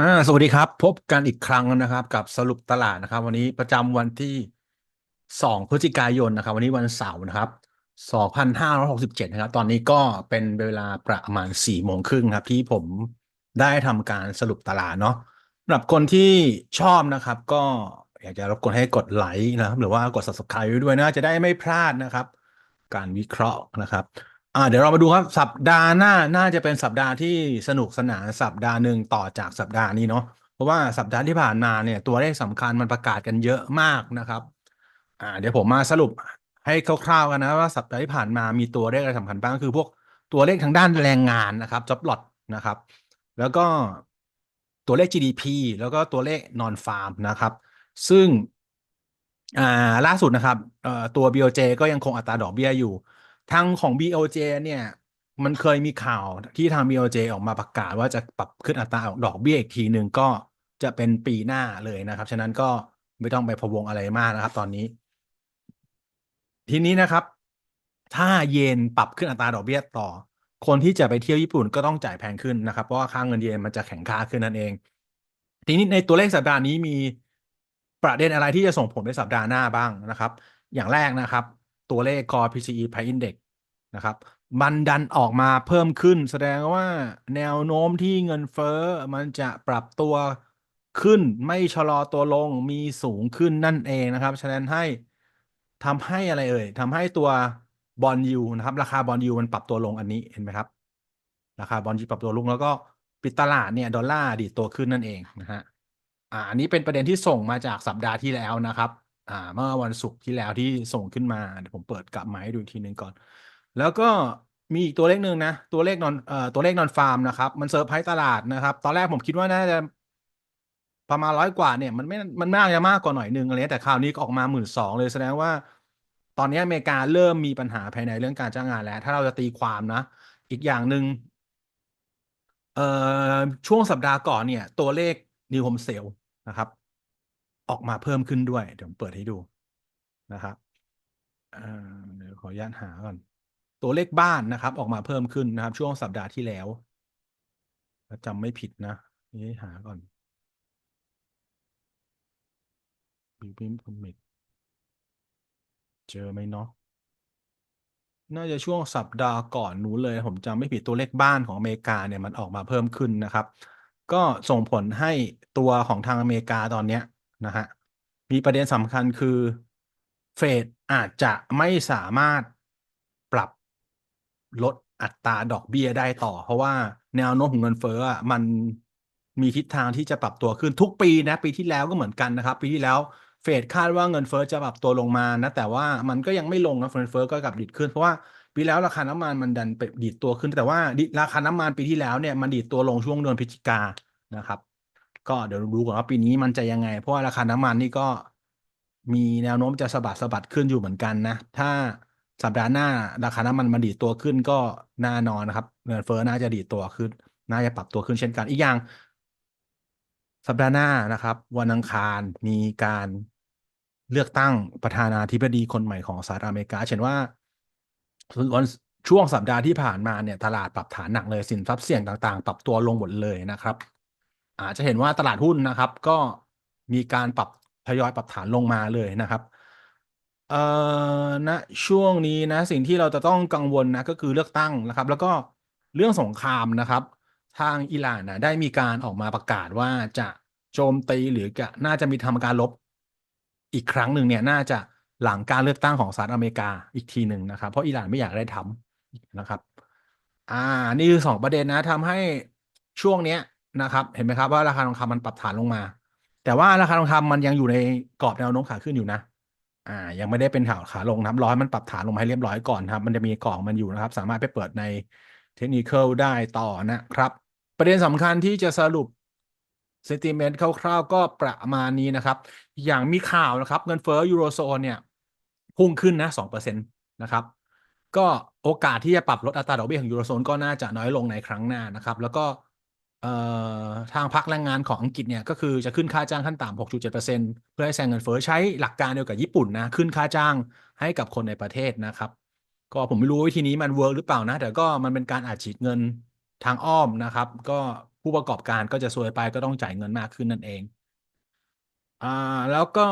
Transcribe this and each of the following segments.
อ่าสวัสดีครับ พบกันอีกครั้งนะครับ กับสรุปตลาดนะครับ วันนี้ประจำวันที่สองพฤศจิกายนนะครับ วันนี้วันเสาร์นะครับสองพันห้าร้อยหกสิบเจ็ดนะครับ ตอนนี้ก็เป็นเวลาประมาณสี่โมงครึ่งครับ ที่ผมได้ทำการสรุปตลาดเนาะสำหรับคนที่ชอบนะครับ ก็อยากจะรบกวนให้กดไลค์นะครับ หรือว่ากด subscribe ด้วยนะจะได้ไม่พลาดนะครับ การวิเคราะห์นะครับ อ่าเดี๋ยวเรามาดูครับสัปดาห์หน้าน่าจะเป็นสัปดาห์ที่สนุกสนานสัปดาห์หนึ่งต่อจากสัปดาห์นี้เนาะเพราะว่าสัปดาห์ที่ผ่านมาเนี่ยตัวเลขสำคัญมันประกาศกันเยอะมากนะครับ อ่า เดี๋ยวผมมาสรุปให้คร่าวๆกันนะว่าสัปดาห์ที่ผ่านมามีตัวเลขอะไรสำคัญบ้างก็คือพวกตัวเลขทางด้านแรงงานนะครับ job lot นะครับ แล้วก็ตัวเลข GDP แล้วก็ตัวเลข non farm นะครับ ซึ่งอ่าล่าสุดนะครับเอ่อตัว BOJ ก็ยังคงอัตราดอกเบี้ยอยู่ ทางของ BOJ เนี่ย มันเคยมีข่าวที่ทาง BOJ ออกมาประกาศว่าจะปรับขึ้นอัตราดอกเบี้ยอีกทีหนึ่งก็จะเป็นปีหน้าเลยนะครับ ฉะนั้นก็ไม่ต้องไปพะวงอะไรมากนะครับ ตอนนี้ ทีนี้นะครับ ถ้าเยนปรับขึ้นอัตราดอกเบี้ยต่อ คนที่จะไปเที่ยวญี่ปุ่นก็ต้องจ่ายแพงขึ้นนะครับ เพราะว่าค่าเงินเยนมันจะแข็งค่าขึ้นนั่นเอง ทีนี้ในตัวเลขสัปดาห์นี้มีประเด็นอะไรที่จะส่งผลในสัปดาห์หน้าบ้างนะครับ อย่างแรกนะครับ ตัวเลข Core PCE Price Index นะครับมันดันออกมาเพิ่มขึ้น แสดงว่าแนวโน้มที่เงินเฟ้อมันจะปรับตัวขึ้นไม่ชะลอตัวลงมีสูงขึ้นนั่นเองนะครับ ฉะนั้นให้ทำให้อะไรเอ่ยทำให้ตัวบอลยูนะครับ ราคาบอลยูมันปรับตัวลงอันนี้เห็นไหมครับ ราคาบอลยูปรับตัวลงแล้วก็ปิดตลาดเนี่ยดอลลาร์ดีตัวขึ้นนั่นเองนะฮะอ่าอันนี้เป็นประเด็นที่ส่งมาจากสัปดาห์ที่แล้วนะครับ อ่าเมื่อวันศุกร์ที่แล้วที่ส่งขึ้นมาเดี๋ยวผมเปิดกลับมาให้ดูอีกทีหนึ่งก่อน แล้วก็มีอีกตัวเลขหนึ่งนะ ตัวเลขนอนเอ่อตัวเลขนอนฟาร์มนะครับ มันเซอร์ไพรส์ตลาดนะครับ ตอนแรกผมคิดว่าน่าจะประมาณร้อยกว่าเนี่ยมันไม่มันน่าจะมากกว่าหน่อยนึงอะไรแต่คราวนี้ก็ออกมาหมื่นสองเลยแสดงว่า ตอนนี้อเมริกาเริ่มมีปัญหาภายในเรื่องการจ้างงานแล้ว ถ้าเราจะตีความนะ อีกอย่างหนึ่งเอ่อช่วงสัปดาห์ก่อนเนี่ย ตัวเลข New Home Sale นะครับ ออกมาเพิ่มขึ้นด้วย เดี๋ยวผมเปิดให้ดูนะครับเดี๋ยวขออนุญาตหาก่อน ตัวเลขบ้านนะครับ ออกมาเพิ่มขึ้นนะครับ ช่วงสัปดาห์ที่แล้วจำไม่ผิดนะนี่หาก่อน Building Permit เจอไหมเนาะน่าจะช่วงสัปดาห์ก่อนนู้นเลย ผมจำไม่ผิดตัวเลขบ้านของอเมริกาเนี่ยมันออกมาเพิ่มขึ้นนะครับ ก็ส่งผลให้ตัวของทางอเมริกาตอนเนี้ย นะฮะมีประเด็นสำคัญคือเฟดอาจจะไม่สามารถปรับลดอัตราดอกเบี้ยได้ต่อ เพราะว่าแนวโน้มของเงินเฟ้อมันมีทิศทางที่จะปรับตัวขึ้นทุกปีนะปีที่แล้วก็เหมือนกันนะครับ ปีที่แล้วเฟดคาดว่าเงินเฟ้อจะปรับตัวลงมานะแต่ว่ามันก็ยังไม่ลงนะเงินเฟ้อก็กลับดีดขึ้นเพราะว่าปีแล้วราคาน้ำมันมันดันไปดีดตัวขึ้น แต่ว่าราคาน้ำมันปีที่แล้วเนี่ยมันดีดตัวลงช่วงเดือนพฤศจิกานะครับ ก็เดี๋ยวดูก่อนว่าปีนี้มันจะยังไง เพราะว่าราคาน้ำมันนี่ก็มีแนวโน้มจะสะบัดสะบัดขึ้นอยู่เหมือนกันนะ ถ้าสัปดาห์หน้าราคาน้ำมันมันดีตัวขึ้นก็น่านอนนะครับเงินเฟ้อน่าจะดีตัวขึ้น น่าจะปรับตัวขึ้นเช่นกันอีกอย่าง สัปดาห์หน้านะครับ วันอังคารมีการเลือกตั้งประธานาธิบดีคนใหม่ของสหรัฐอเมริกาเช่นว่าวันช่วงสัปดาห์ที่ผ่านมาเนี่ยตลาดปรับฐานหนักเลยสินทรัพย์เสี่ยงต่างๆ ปรับตัวลงหมดเลยนะครับ อาจจะเห็นว่าตลาดหุ้นนะครับ ก็มีการปรับทยอยปรับฐานลงมาเลยนะครับเอ่อณช่วงนี้นะสิ่งที่เราจะต้องกังวลนะก็คือเลือกตั้งนะครับ แล้วก็เรื่องสงครามนะครับ ทางอิหร่านนะได้มีการออกมาประกาศว่าจะโจมตีหรือจะน่าจะมีทำการรบอีกครั้งหนึ่งเนี่ยน่าจะหลังการเลือกตั้งของสหรัฐอเมริกาอีกทีหนึ่งนะครับ เพราะอิหร่านไม่อยากได้ทำนะครับ อ่า นี่คือสองประเด็นนะทำให้ช่วงเนี้ย นะครับ เห็นไหมครับว่าราคาทองคำมันปรับฐานลงมา แต่ว่าราคาทองคำมันยังอยู่ในกรอบแนวโน้มขาขึ้นอยู่นะอ่ายังไม่ได้เป็นขาขาลงนะครับรอให้มันปรับฐานลงมาให้เรียบร้อยก่อนครับ มันจะมีกรอบมันอยู่นะครับ สามารถไปเปิดในเทคนิคได้ต่อนะครับ ประเด็นสำคัญที่จะสรุปเซนติเมนต์คร่าวๆก็ประมาณนี้นะครับ อย่างมีข่าวนะครับ เงินเฟ้อยูโรโซนเนี่ย พุ่งขึ้นนะสองเปอร์เซ็นตนะครับ ก็โอกาสที่จะปรับลดอัตราดอกเบี้ยของยูโรโซนก็น่าจะน้อยลงในครั้งหน้านะครับ แล้วก็ ทางพักแรงงานของอังกฤษเนี่ยก็คือจะขึ้นค่าจ้างขั้นต่ำ 6.7%เพื่อให้แซงเงินเฟ้อใช้หลักการเดียวกับญี่ปุ่นนะ ขึ้นค่าจ้างให้กับคนในประเทศนะครับ ก็ผมไม่รู้วิธีนี้มันเวิร์กหรือเปล่านะ แต่ก็มันเป็นการอัดฉีดเงินทางอ้อมนะครับ ก็ผู้ประกอบการก็จะซวยไปก็ต้องจ่ายเงินมากขึ้นนั่นเองอ่าแล้วก็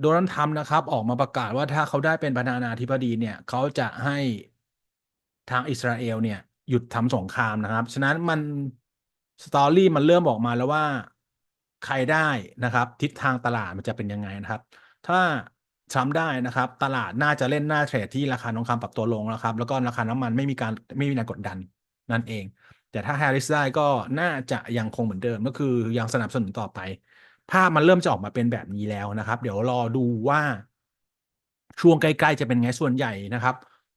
โดนัลด์ทรัมป์นะครับ ออกมาประกาศว่าถ้าเขาได้เป็นประธานาธิบดีเนี่ยเขาจะให้ทางอิสราเอลเนี่ยหยุดทำสงครามนะครับ ฉะนั้นมัน สตอรี่มันเริ่มออกมาแล้วว่าใครได้นะครับ ทิศทางตลาดมันจะเป็นยังไงนะครับ ถ้าทรัมป์ได้นะครับ ตลาดน่าจะเล่นหน้าเทรดที่ราคาทองคำปรับตัวลงนะครับ แล้วก็ราคาน้ำมันไม่มีการไม่มีแรงกดดันนั่นเอง แต่ถ้าแฮร์ริสได้ก็น่าจะยังคงเหมือนเดิมก็คือยังสนับสนุนต่อไป ภาพมันเริ่มจะออกมาเป็นแบบนี้แล้วนะครับ เดี๋ยวรอดูว่าช่วงใกล้ๆจะเป็นไงส่วนใหญ่นะครับ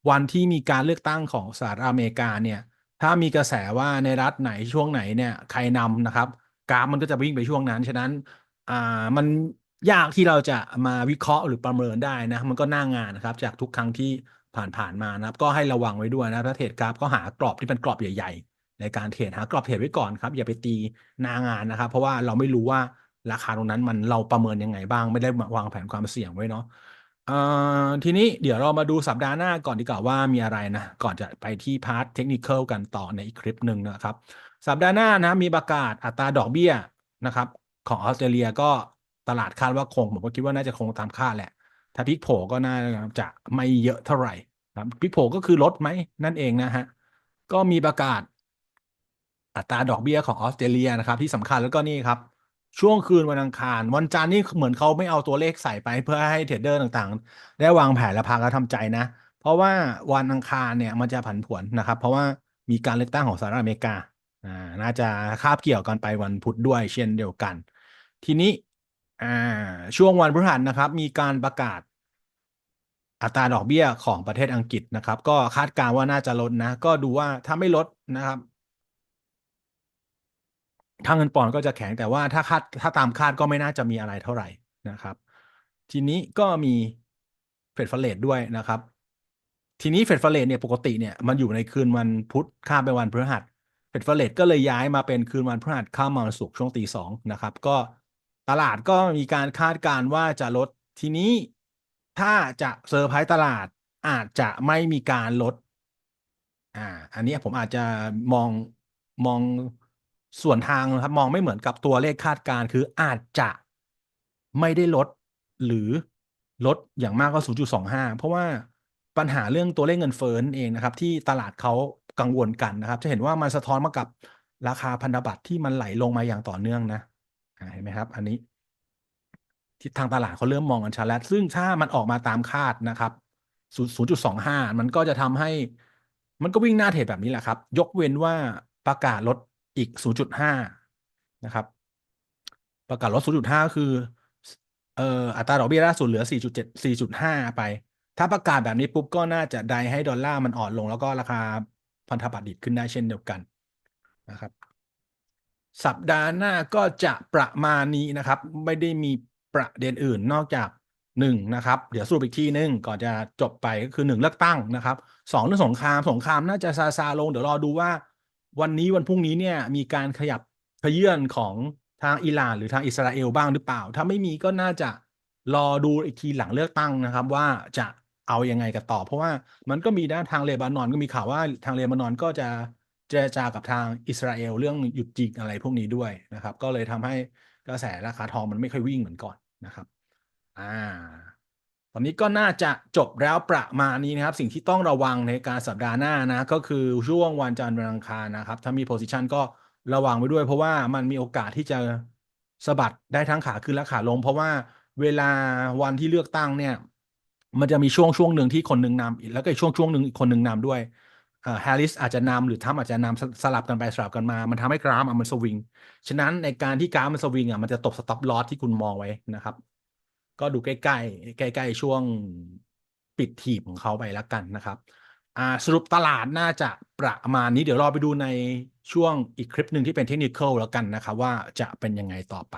วันที่มีการเลือกตั้งของสหรัฐอเมริกาเนี่ย ถ้ามีกระแสว่าในรัฐไหนช่วงไหนเนี่ยใครนำนะครับ กราฟมันก็จะวิ่งไปช่วงนั้น ฉะนั้นอ่ามันยากที่เราจะมาวิเคราะห์หรือประเมินได้นะ มันก็น่างานนะครับ จากทุกครั้งที่ผ่านๆมานะครับ ก็ให้ระวังไว้ด้วยนะถ้าเทรดกราฟก็หากรอบที่เป็นกรอบใหญ่ ๆ ในการเทรดหากรอบเทรดไว้ก่อนครับ อย่าไปตีหนางานนะครับ เพราะว่าเราไม่รู้ว่าราคาตรงนั้นมันเราประเมินยังไงบ้าง ไม่ได้วางแผนความเสี่ยงไว้เนาะ ทีนี้เดี๋ยวเรามาดูสัปดาห์หน้าก่อนดีกว่าว่ามีอะไรนะ ก่อนจะไปที่พาร์ทเทคนิคกันต่อในอีกคลิปหนึ่งนะครับ สัปดาห์หน้านะมีประกาศอัตราดอกเบี้ยนะครับ ของออสเตรเลียก็ตลาดคาดว่าคง ผมก็คิดว่าน่าจะคงตามคาดแหละ ถ้าพิกโผก็น่าจะไม่เยอะเท่าไหร่ครับพิกโผก็คือลดไหมนั่นเองนะฮะก็มีประกาศอัตราดอกเบี้ยของออสเตรเลียนะครับ ที่สำคัญแล้วก็นี่ครับ ช่วงคืนวันอังคาร วันจันทร์นี่เหมือนเขาไม่เอาตัวเลขใส่ไปเพื่อให้เทรดเดอร์ต่างๆ ได้วางแผนและพากันทำใจนะ เพราะว่าวันอังคารเนี่ยมันจะผันผวนนะครับ เพราะว่ามีการเลือกตั้งของสหรัฐอเมริกาอ่าน่าจะคาบเกี่ยวกันไปวันพุธด้วยเช่นเดียวกัน ทีนี้อ่าช่วงวันพฤหัสนะครับ มีการประกาศอัตราดอกเบี้ยของประเทศอังกฤษนะครับ ก็คาดการณ์ว่าน่าจะลดนะ ก็ดูว่าถ้าไม่ลดนะครับ ถ้าเงินปอนด์ก็จะแข็งแต่ว่าถ้าคาดถ้าตามคาดก็ไม่น่าจะมีอะไรเท่าไหร่นะครับ ทีนี้ก็มีเฟดฟัลเลตด้วยนะครับ ทีนี้เฟดฟัลเลตเนี่ยปกติเนี่ยมันอยู่ในคืนวันพุธข้ามไปวันพฤหัสเฟดฟัลเลตก็เลยย้ายมาเป็นคืนวันพฤหัสข้ามมาวันศุกร์ช่วงตีสองนะครับ ก็ตลาดก็มีการคาดการณ์ว่าจะลดทีนี้ถ้าจะเซอร์ไพรส์ตลาดอาจจะไม่มีการลด อ่า อันนี้ผมอาจจะมองมอง ส่วนทางนะครับมองไม่เหมือนกับตัวเลขคาดการณ์คืออาจจะไม่ได้ลดหรือลดอย่างมากก็ 0.25 เพราะว่าปัญหาเรื่องตัวเลขเงินเฟ้อเองนะครับ ที่ตลาดเขากังวลกันนะครับ จะเห็นว่ามันสะท้อนมากับราคาพันธบัตรที่มันไหลลงมาอย่างต่อเนื่องนะเห็นไหมครับ อันนี้ทิศทางตลาดเขาเริ่มมองกันชัดแล้ว ซึ่งถ้ามันออกมาตามคาดนะครับ 0.25 มันก็จะทำให้ มันก็วิ่งหน้าเทรดแบบนี้แหละครับ ยกเว้นว่าประกาศลด อีก 0.5 นะครับ ประกาศลด 0.5คือเอ่ออัตราดอกเบี้ยล่าสุดเหลือ 4.7 4.5 ไป ถ้าประกาศแบบนี้ปุ๊บก็น่าจะได้ให้ดอลลาร์มันอ่อนลง แล้วก็ราคาพันธบัตรดิบขึ้นได้เช่นเดียวกันนะครับ สัปดาห์หน้าก็จะประมาณนี้นะครับ ไม่ได้มีประเด็นอื่นนอกจากหนึ่งนะครับ เดี๋ยวสรุปอีกทีหนึ่งก่อนจะจบไปก็คือหนึ่งเลือกตั้งนะครับสองเรื่องสงครามสงครามน่าจะซาซาลง เดี๋ยวรอดูว่า วันนี้วันพรุ่งนี้เนี่ยมีการขยับขยื่นของทางอิหร่านหรือทางอิสราเอลบ้างหรือเปล่า ถ้าไม่มีก็น่าจะรอดูอีกทีหลังเลือกตั้งนะครับ ว่าจะเอายังไงกันต่อ เพราะว่ามันก็มีด้านทางเลบานอนก็มีข่าวว่าทางเลบานอนก็จะเจรจากับทางอิสราเอลเรื่องหยุดยิงอะไรพวกนี้ด้วยนะครับ ก็เลยทำให้กระแสราคาทองมันไม่ค่อยวิ่งเหมือนก่อนนะครับ อ่า ตอนนี้ก็น่าจะจบแล้วประมาณนี้นะครับ สิ่งที่ต้องระวังในการสัปดาห์หน้านะ ก็คือช่วงวันจันทร์วันอังคารนะครับ ถ้ามีโพซิชันก็ระวังไว้ด้วยเพราะว่ามันมีโอกาสที่จะสะบัดได้ทั้งขาขึ้นและขาลง เพราะว่าเวลาวันที่เลือกตั้งเนี่ย มันจะมีช่วงช่วงหนึ่งที่คนหนึ่งนำแล้วก็ช่วงช่วงหนึ่งอีกคนหนึ่งนำด้วยแฮร์ริสอาจจะนำหรือทัมอาจจะนำสลับกันไปสลับกันมา มันทำให้กราฟมันสวิง ฉะนั้นในการที่กราฟมันสวิงอะมันจะตกสต็อปลอสที่คุณมองไว้นะครับ ก็ดูใกล้ๆ ใกล้ ๆ ช่วงปิดถีบของเขาไปแล้วกันนะครับสรุปตลาดน่าจะประมาณนี้เดี๋ยวรอไปดูในช่วงอีกคลิปหนึ่งที่เป็นเทคนิคแล้วกันนะครับว่าจะเป็นยังไงต่อไป